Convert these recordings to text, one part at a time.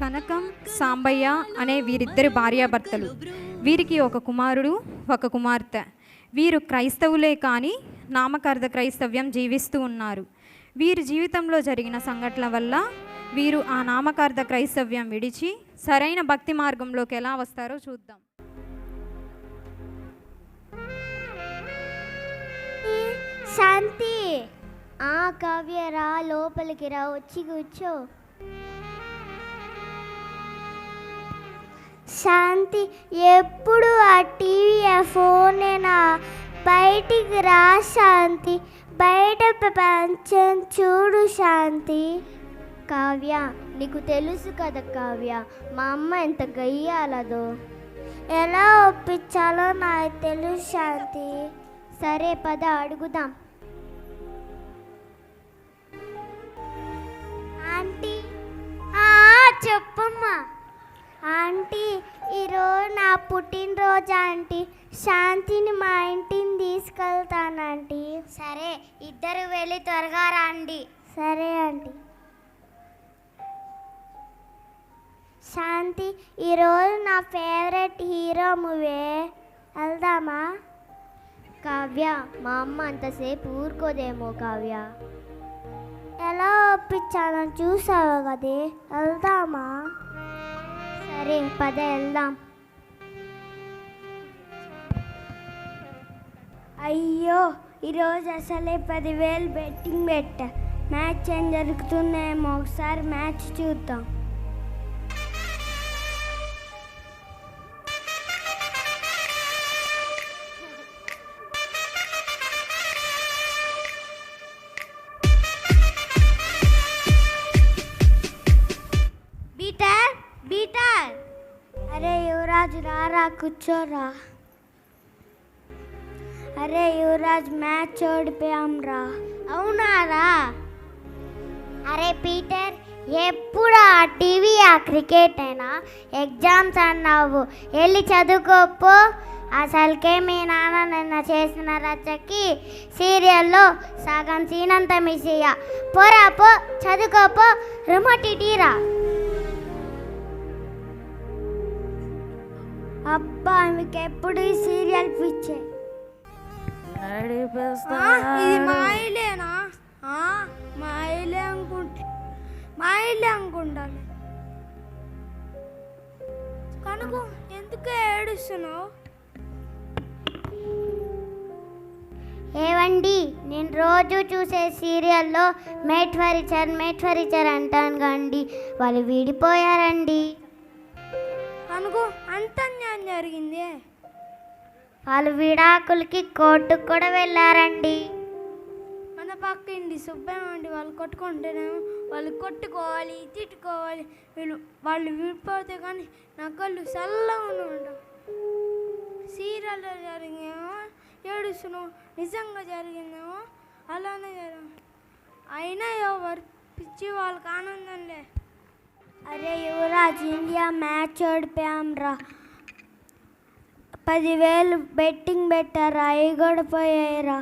కనకం సాంబయ్య అనే వీరిద్దరు భార్యాభర్తలు. వీరికి ఒక కుమారుడు ఒక కుమార్తె. వీరు క్రైస్తవులే కానీ నామకార్థ క్రైస్తవ్యం జీవిస్తూ ఉన్నారు. వీరి జీవితంలో జరిగిన సంఘటనల వల్ల వీరు ఆ నామకార్థ క్రైస్తవ్యం విడిచి సరైన భక్తి మార్గంలోకి ఎలా వస్తారో చూద్దాం. శాంతి ఆ కావ్యరా లోపలికి రా వచ్చి కూర్చో. శాంతి ఎప్పుడు ఆ టీవీ ఆ ఫోనేనా? బయటికి రా శాంతి బయట ప్రపంచం చూడు శాంతి. కావ్య నీకు తెలుసు కదా కావ్య మా అమ్మ ఎంత గయ్యాలదో. ఎలా ఒప్పించాలో నాకు తెలుసు శాంతి. సరే పద అడుగుదాం. ఆంటీ ఆ, చెప్పమ్మా. ఆంటీ ఈరోజు నా పుట్టినరోజు ఆంటీ. శాంతిని మా ఇంటిని తీసుకెళ్తానంటీ. సరే ఇద్దరు వెళ్ళి త్వరగా రండి. సరే ఆంటీ. శాంతి ఈరోజు నా ఫేవరెట్ హీరో మూవీ వెళ్దామా? కావ్య మా అమ్మ అంతసేపు ఊరుకోదేమో కావ్య. ఎలా ఒప్పించాలో చూసావు కదే? వెళ్దామా? సరే పద వెళ్దాం. అయ్యో ఈరోజు అసలే పదివేలు బెట్టింగ్ పెట్ట మ్యాచ్ ఏం జరుగుతుందేమో ఒకసారి మ్యాచ్ చూద్దాం. యువరాజ్ రారా కూర్చోరా. అరే యువరాజ్ మ్యాచ్ ఓడిపోయాం రా? అవునారా అరే పీటర్ ఎప్పుడు ఆ టీవీ ఆ క్రికెట్ అయినా ఎగ్జామ్స్ అన్నావు. వెళ్ళి చదువుకోపో అసలుకే మీ నాన్న నిన్న చేసిన రచ్చకి సీరియల్లో సగం సీనంత మిస్ అయ్య. పోరా పో చదువుకోపో రిమోట్ ఇటీరా అబ్బా మీకు ఎప్పుడు ఈ సీరియల్ పిచ్చే ఇది మా ఇల్లేనా ఆ, మా ఇల్లే అనుకుంటే మా ఇల్లే అనుకుంటాను. కనుక ఎందుకు ఏడుస్తున్నావు? ఏవండి నేను రోజు చూసే సీరియల్లో మేట్ ఫర్నిచర్ అంటాను కండి వాళ్ళు విడిపోయారండి. జరిగింది? వాళ్ళు విడాకులకి కోర్టుకు కూడా వెళ్ళారండి. మన పక్కింటి సుబ్బమ్మండి వాళ్ళు కొట్టుకుంటేనేమో వాళ్ళు కొట్టుకోవాలి తిట్టుకోవాలి. వీళ్ళు వాళ్ళు విడిపోతే కానీ నా కళ్ళు చల్లగా ఉండవు. సీరియల్లో జరిగేమో ఏడుస్తున్నావు నిజంగా జరిగిందేమో అలానే జరిగింది అయినా ఎవరు పిచ్చి వాళ్ళకి ఆనందంలే. అరే యువరాజ్ ఇండియా మ్యాచ్ ఓడిపోయాం రా పదివేలు బెట్టింగ్ పెట్టారా? అవి కూడా పోయాయిరా?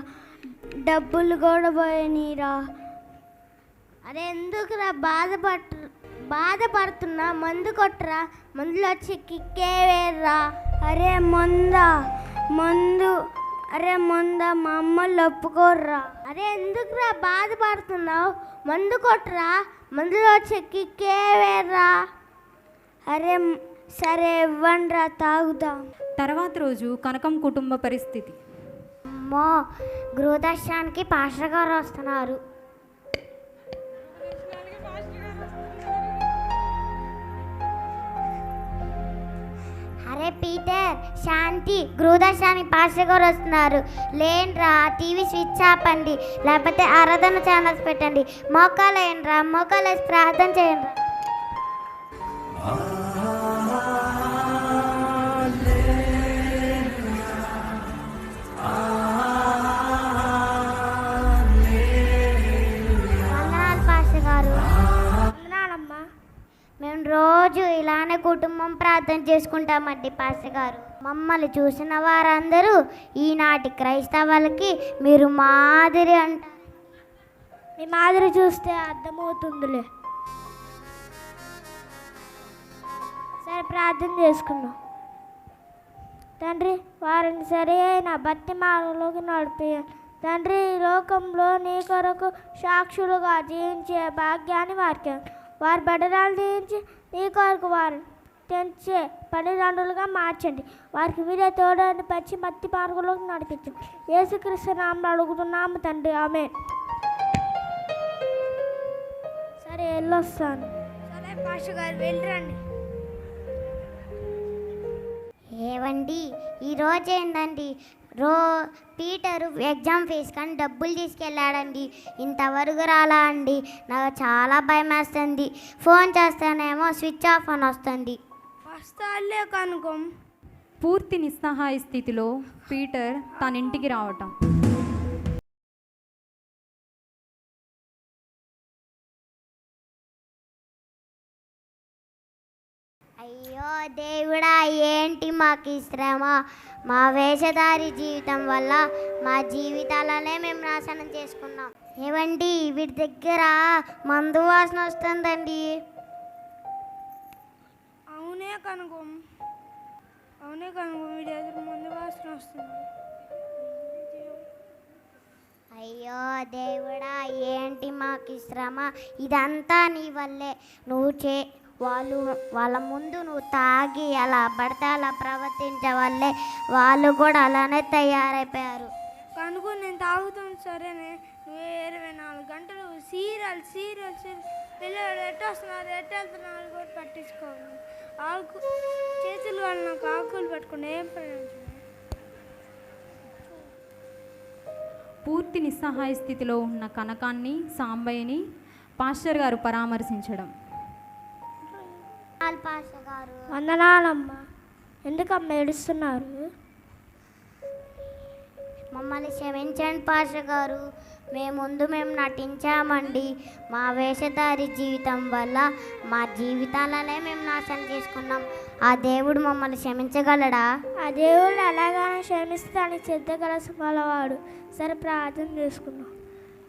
డబ్బులు కూడా పోయినాయిరా అరే ఎందుకురా బాధపడు బాధపడుతున్నా? మందు కొట్టరా? మందులు వచ్చి కిక్కే వేర్రా అరే మందా మందు అరే మంద మా అమ్మలు ఒప్పుకోర్రా. అరే ఎందుకురా బాధపడుతున్నావు? మందు కొట్టరా? మందులో వచ్చి కిక్కే వేర్రా అరే సరే ఇవ్వండిరా తాగుదాం. తర్వాత రోజు కనకం కుటుంబ పరిస్థితి. అమ్మో గృహదర్శనానికి పాస్టర్ గారు వస్తున్నారు. అరే పీటర్ శాంతి గృహదర్శనానికి పాస్టర్ గారు వస్తున్నారు. లేండ్రా టీవీ స్విచ్ ఆపండి లేకపోతే ఆరాధన ఛానల్స్ పెట్టండి. మోకాలు వేయండిరా మోకాలు వేసి ప్రార్థన చేయండి చేసుకుంటామండి పాస్టర్ గారు. మమ్మల్ని చూసిన వారందరూ ఈనాటి క్రైస్తవులకి మీరు మాదిరి అంట మీ మాదిరి చూస్తే అర్థమవుతుందిలే. సరే ప్రార్థన చేసుకున్నాం తండ్రి వారిని సరి అయిన భక్తి మార్గంలోకి నడిపేయాలి తండ్రి ఈ లోకంలో నీ కొరకు సాక్షులుగా జీవించే భాగ్యాన్ని వారికి వారి బడరాలు జీవించి నీ కొరకు వారు తెంచే పనిదండులుగా మార్చండి. వారికి మీరే తోడని పచ్చి మత్తి మార్గంలోకి నడిపించండి యేసుక్రీస్తు నామం అడుగుతున్నాము తండ్రి. ఆమె సరే వెళ్ళొస్తాను సరే పాష గారు వెళ్ళరండి. ఏవండి? ఈరోజు ఏంటండి రో పీటరు ఎగ్జామ్ ఫీజు కానీ డబ్బులు తీసుకెళ్ళాడండి. ఇంతవరకు రాలా అండి. నాకు చాలా భయం వేస్తుంది ఫోన్ చేస్తానేమో స్విచ్ ఆఫ్ అని వస్తుంది. వస్తాలే కనుకోం. పూర్తి నిస్సహాయ స్థితిలో పీటర్ తన ఇంటికి రావటం. అయ్యో దేవుడా ఏంటి మాకు ఈ శ్రమ? మా వేషధారి జీవితం వల్ల మా జీవితాలనే మేము నాశనం చేసుకున్నాం. ఏవండి వీటి దగ్గర మందు వాసన వస్తుందండి. కనుకోం అవునే కనుకోం వీడి ఎదురు ముందు వాసన వస్తుంది. అయ్యో దేవుడా ఏంటి మాకు శ్రమ? ఇదంతా నీ వల్లే. నువ్వు చే వాళ్ళు వాళ్ళ ముందు నువ్వు తాగి అలా పడితే అలా ప్రవర్తించే వల్లే వాళ్ళు కూడా అలానే తయారైపోయారు. కనుకో నేను తాగుతాను సరేనే. నువ్వు ఇరవై నాలుగు గంటలు సీరియల్ సీరియల్ సీరియల్. పిల్లలు ఎట్ట వస్తున్నారు ఎట్ట వెళ్తున్నారు కూడా పట్టించుకోవాలి ఆకు చేతులు వాళ్ళు నాకు ఆకులు పట్టుకుని ఏం ప్రయోజనం పూర్తి నిస్సహాయ స్థితిలో ఉన్న కనకాన్ని సాంబయ్యని పాస్టర్ గారు పరామర్శించడం. పాష గారు. వందనాలమ్మా. ఎందుకమ్మా ఏడుస్తున్నారు? మమ్మల్ని క్షమించండి పాష గారు. మేము ముందు మేము నటించామండి. మా వేషధారి జీవితం వల్ల మా జీవితాలనే మేము నాశనం చేసుకున్నాం. ఆ దేవుడు మమ్మల్ని క్షమించగలడా? ఆ దేవుడు అలాగానే క్షమిస్తాను సిద్ధ గలవాడు సరే ప్రార్థన చేసుకున్నాం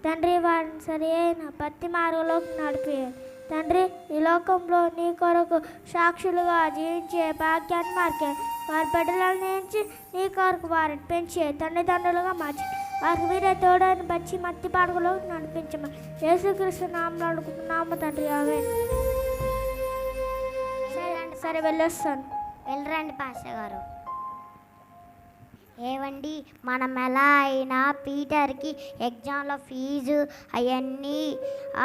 తండ్రి వారిని సరి అయిన పత్తి మార్గంలోకి నడిపేయాలి తండ్రి ఈ లోకంలో నీ కొరకు సాక్షులుగా జీవించే భాగ్యాన్ని మార్కే వారి బిడ్డలను నుంచి నీ కొరకు వారిని పెంచే తల్లిదండ్రులుగా మార్చి. వారికి మీరే తోడని బచ్చి మత్తి పాడుగులో నడిపించమని. యేసుక్రీస్తు నామం అడుగుతున్నాము తండ్రి. అవే సరే సరే వెళ్ళొస్తాను. వెళ్ళరండి పాష గారు. ఏవండి మనం ఎలా అయినా పీటర్కి ఎగ్జామ్లో ఫీజు అవన్నీ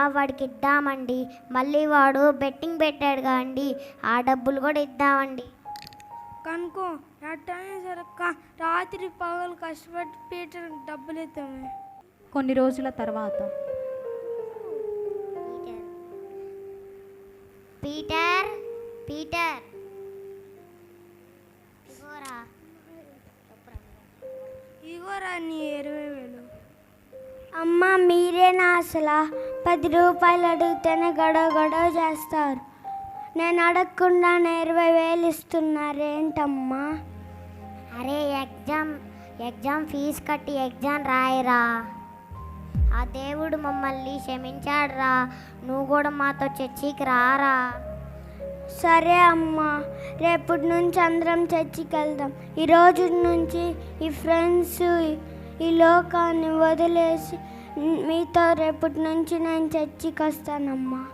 వాడికి ఇద్దామండి. మళ్ళీ వాడు బెట్టింగ్ పెట్టాడు కాండి ఆ డబ్బులు కూడా ఇద్దామండి. కనుకో ఎట్టయినా సరే కా- రాత్రి పగలు కష్టపడి పీటర్ డబ్బులు ఇస్తామే కొన్ని రోజుల తర్వాత. పీటర్. పీటర్ ఇగోరా ఇగోరా నీ ఇరవై వేలు. అమ్మ మీరేనా అసలు పది రూపాయలు అడిగితేనే గొడవ గొడవ చేస్తారు. నేను అడగకుండా ఇరవై వేలు ఇస్తున్నారేంటమ్మా? అరే ఎగ్జామ్ ఎగ్జామ్ ఫీజు కట్టి ఎగ్జామ్ రాయరా. ఆ దేవుడు మమ్మల్ని క్షమించాడురా. నువ్వు కూడా మాతో చర్చికి రారా. సరే అమ్మా రేపటి నుంచి అందరం చర్చికి వెళ్దాం. ఈ రోజు నుంచి ఈ ఫ్రెండ్స్ ఈ లోకాన్ని వదిలేసి మీతో రేపటి నుంచి నేను చర్చికి వస్తానమ్మా.